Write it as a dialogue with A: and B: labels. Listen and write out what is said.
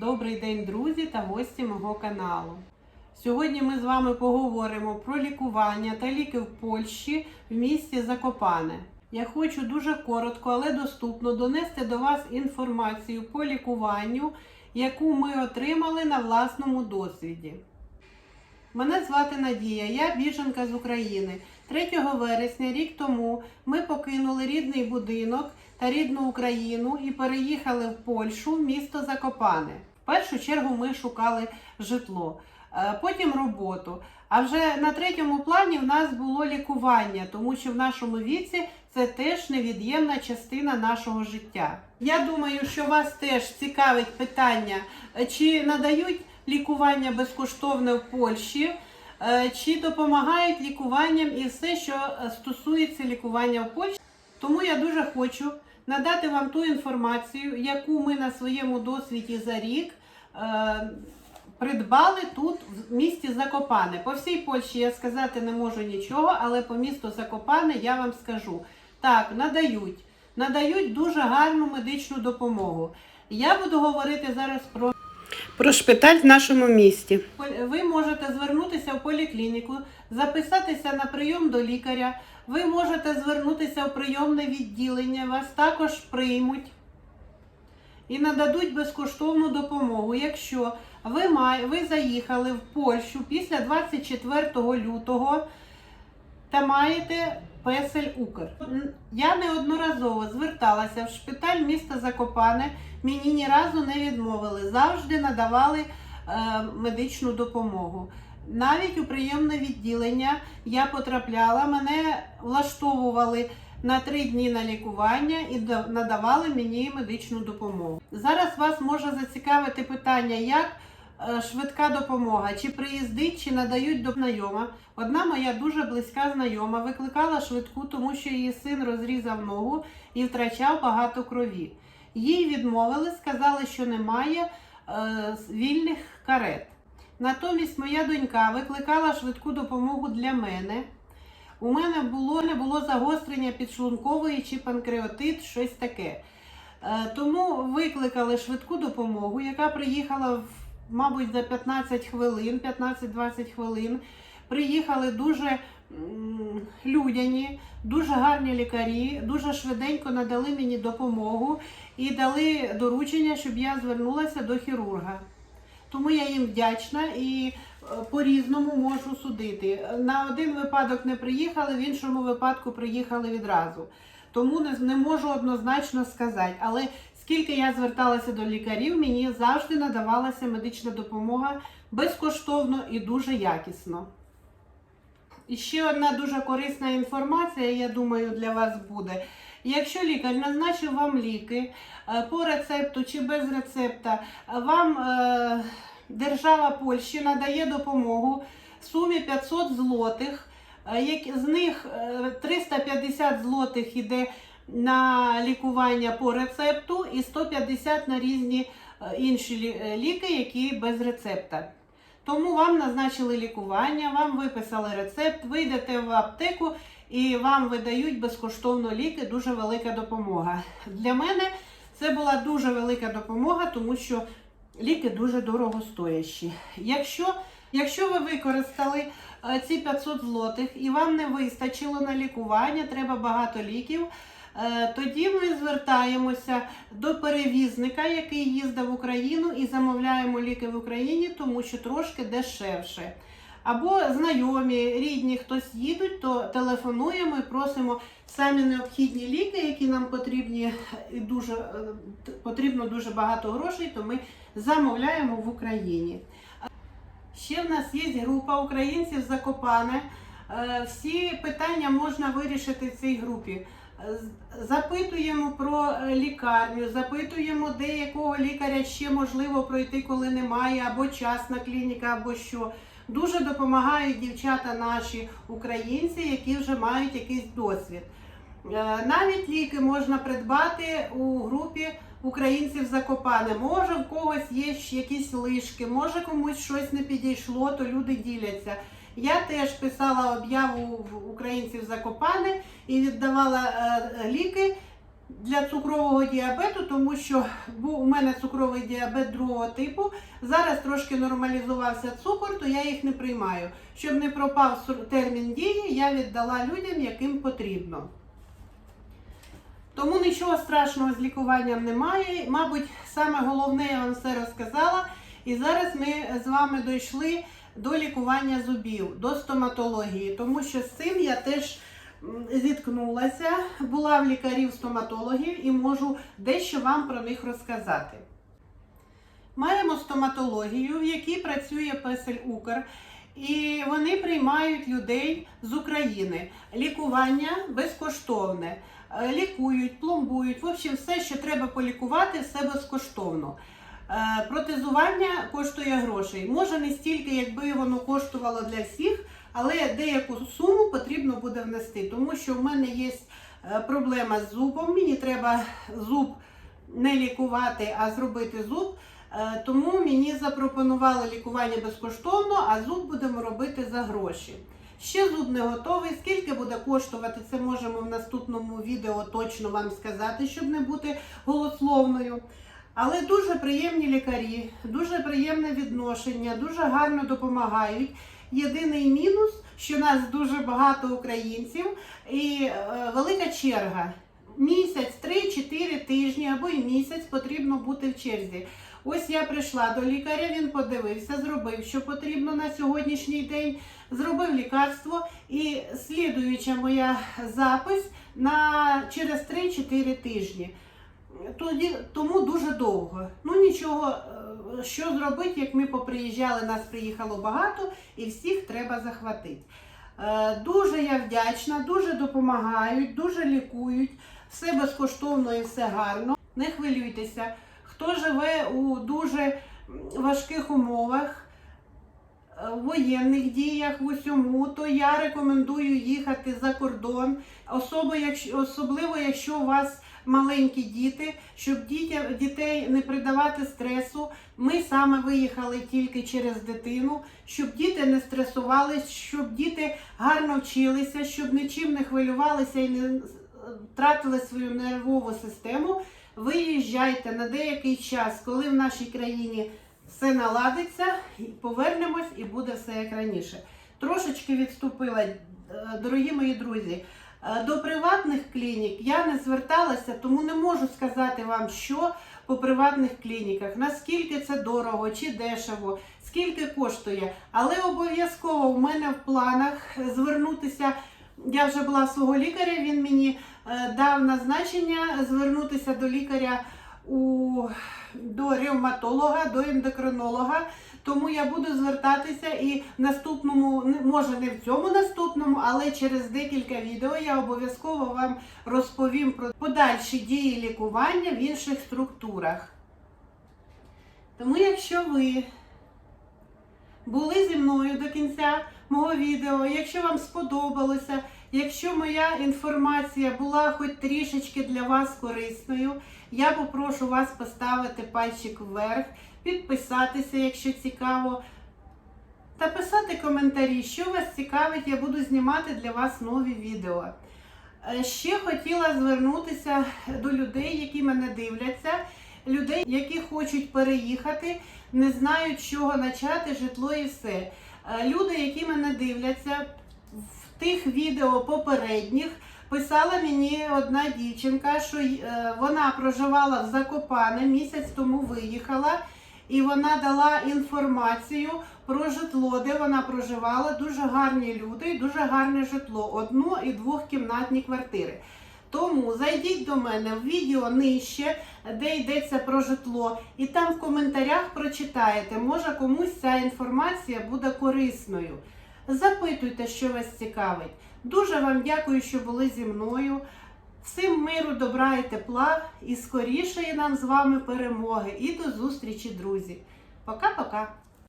A: Добрий день, друзі та гості мого каналу. Сьогодні ми з вами поговоримо про лікування та ліки в Польщі в місті Закопане. Я хочу дуже коротко, але доступно донести до вас інформацію по лікуванню, яку ми отримали на власному досвіді. Мене звати Надія, я біженка з України. 3 вересня, рік тому, ми покинули рідний будинок та рідну Україну і переїхали в Польщу, місто Закопане. В першу чергу ми шукали житло, е, потім роботу. А вже на третьому плані в нас було лікування, тому що в нашому віці це теж невід'ємна частина нашого життя. Я думаю, що вас теж цікавить питання, чи надають лікування безкоштовне в Польщі, е, чи допомагають лікуванням і все, що е, стосується лікування в Польщі. Тому я дуже хочу надати вам ту інформацію, яку ми на своєму досвіді за рік е, придбали тут, в місті Закопане. По всій Польщі я сказати не можу нічого, але по місту Закопане я вам скажу. Так, надають. Надають дуже гарну медичну допомогу. Я буду говорити зараз про про шпиталь в нашому місті. Ви можете звернутися в поліклініку, записатися на прийом до лікаря. Ви можете звернутися в прийомне відділення, вас також приймуть і нададуть безкоштовну допомогу. Якщо ви, має, ви заїхали в Польщу після 24 лютого та маєте песель Укр. Я неодноразово зверталася в шпиталь міста Закопане. Мені ні разу не відмовили, завжди надавали е, медичну допомогу. Навіть у прийомне відділення я потрапляла, мене влаштовували на три дні на лікування і надавали мені медичну допомогу. Зараз вас може зацікавити питання, як швидка допомога, чи приїздить, чи надають до знайома. Одна моя дуже близька знайома викликала швидку, тому що її син розрізав ногу і втрачав багато крові. Їй відмовили, сказали, що немає е, вільних карет. Натомість моя донька викликала швидку допомогу для мене. У мене було, не було загострення підшлункової чи панкреатит, щось таке. Е, Тому викликали швидку допомогу, яка приїхала, в, мабуть, за 15 хвилин, 15-20 хвилин. Приїхали дуже людяні, дуже гарні лікарі, дуже швиденько надали мені допомогу і дали доручення, щоб я звернулася до хірурга. Тому я їм вдячна і е, по-різному можу судити. На один випадок не приїхали, в іншому випадку приїхали відразу. Тому не, не можу однозначно сказати. Але скільки я зверталася до лікарів, мені завжди надавалася медична допомога безкоштовно і дуже якісно. І ще одна дуже корисна інформація, я думаю, для вас буде. Якщо лікар назначив вам ліки е, по рецепту чи без рецепта, вам е, держава Польщі надає допомогу в сумі 500 злотих, е, з них е, 350 злотих іде на лікування по рецепту і 150 на різні е, інші е, ліки, які без рецепта. Тому вам назначили лікування, вам виписали рецепт, ви йдете в аптеку і вам видають безкоштовно ліки, дуже велика допомога. Для мене це була дуже велика допомога, тому що ліки дуже дорого стоящі. Якщо, якщо ви використали е, ці 500 злотих і вам не вистачило на лікування, треба багато ліків. Е, Тоді ми звертаємося до перевізника, який їздив в Україну, і замовляємо ліки в Україні, тому що трошки дешевше. Або знайомі, рідні хтось їдуть, то телефонуємо і просимо самі необхідні ліки, які нам потрібні, і дуже е, потрібно дуже багато грошей, то ми замовляємо в Україні. Ще в нас є група українців Закопане. Всі питання можна вирішити в цій групі. Запитуємо про е, лікарню, запитуємо, де якого лікаря ще можливо пройти, коли немає, або частна клініка, або що. Дуже допомагають дівчата наші українці, які вже мають якийсь досвід. Е, Навіть ліки можна придбати у групі українців Закопане. Може, в когось є якісь лишки, може комусь щось не підійшло, то люди діляться. Я теж писала об'яву в українців Закопане і віддавала е, ліки для цукрового діабету, тому що був у мене цукровий діабет другого типу. Зараз трошки нормалізувався цукор, то я їх не приймаю. Щоб не пропав термін дії, я віддала людям, яким потрібно. Тому нічого страшного з лікуванням немає. Мабуть, саме головне я вам все розказала. І зараз ми з вами дійшли до лікування зубів, до стоматології, тому що з цим я теж зіткнулася, була в лікарів-стоматологів і можу дещо вам про них розказати. Маємо стоматологію, в якій працює Песель Укр, і вони приймають людей з України. Лікування безкоштовне. Е, Лікують, пломбують, в общем, все, що треба полікувати, все безкоштовно. Е, Протезування коштує грошей. Може не стільки, якби воно коштувало для всіх, але деяку суму потрібно буде внести, тому що в мене є е, проблема з зубом. Мені треба зуб не лікувати, а зробити зуб. Е, Тому мені запропонували лікування безкоштовно, а зуб будемо робити за гроші. Ще зуб не готовий. Скільки буде коштувати, це можемо в наступному відео точно вам сказати, щоб не бути голословною. Але дуже приємні лікарі, дуже приємне відношення, дуже гарно допомагають. Єдиний мінус, що нас дуже багато українців і е, велика черга. Місяць, 3-4 тижні або й місяць потрібно бути в черзі. Ось я прийшла до лікаря, він подивився, зробив, що потрібно на сьогоднішній день, зробив лікарство і слідуюча моя запис на через 3-4 тижні. Тоді, тому дуже довго. Ну нічого, е, що зробити, як ми поприїжджали, нас приїхало багато і всіх треба захватити. Е, Дуже я вдячна, дуже допомагають, дуже лікують, все безкоштовно і все гарно. Не хвилюйтеся, хто живе у дуже важких умовах, в воєнних діях, в усьому, то я рекомендую їхати за кордон, особливо якщо, у вас маленькі діти, щоб дітя, дітей не придавати стресу. Ми саме виїхали тільки через дитину, щоб діти не стресувались, щоб діти гарно вчилися, щоб нічим не хвилювалися і не е, втратили свою нервову систему. Виїжджайте на деякий час, коли в нашій країні все наладиться, повернемось і буде все як раніше. Трошечки відступила, е, дорогі мої друзі. Е, До приватних клінік я не зверталася, тому не можу сказати вам, що по приватних клініках, наскільки це дорого чи дешево, скільки коштує. Але обов'язково в мене в планах звернутися. Я вже була свого лікаря, він мені е, дав назначення звернутися до лікаря у, до ревматолога, до ендокринолога. Тому я буду звертатися і в наступному, може не в цьому наступному, але через декілька відео я обов'язково вам розповім про подальші дії лікування в інших структурах. Тому, якщо ви були зі мною до кінця мого відео, якщо вам сподобалося, якщо моя інформація була хоч трішечки для вас корисною, я попрошу вас поставити пальчик вверх, підписатися, якщо цікаво, та писати коментарі, що вас цікавить, я буду знімати для вас нові відео. Е, Ще хотіла звернутися до людей, які мене дивляться, людей, які хочуть переїхати, не знають, з чого почати житло і все. Е, Люди, які мене дивляться, в тих відео попередніх писала мені одна дівчинка, що е, вона проживала в Закопане, місяць тому виїхала, і вона дала інформацію про житло, де вона проживала. Дуже гарні люди дуже гарне житло, одну і двохкімнатні квартири. Тому зайдіть до мене в відео нижче, де йдеться про житло, і там в коментарях прочитаєте. Може комусь ця інформація буде корисною. Запитуйте, що вас цікавить. Дуже вам дякую, що були зі мною. Всім миру, добра і тепла, і скорішої нам з вами перемоги. І до зустрічі, друзі. Пока-пока.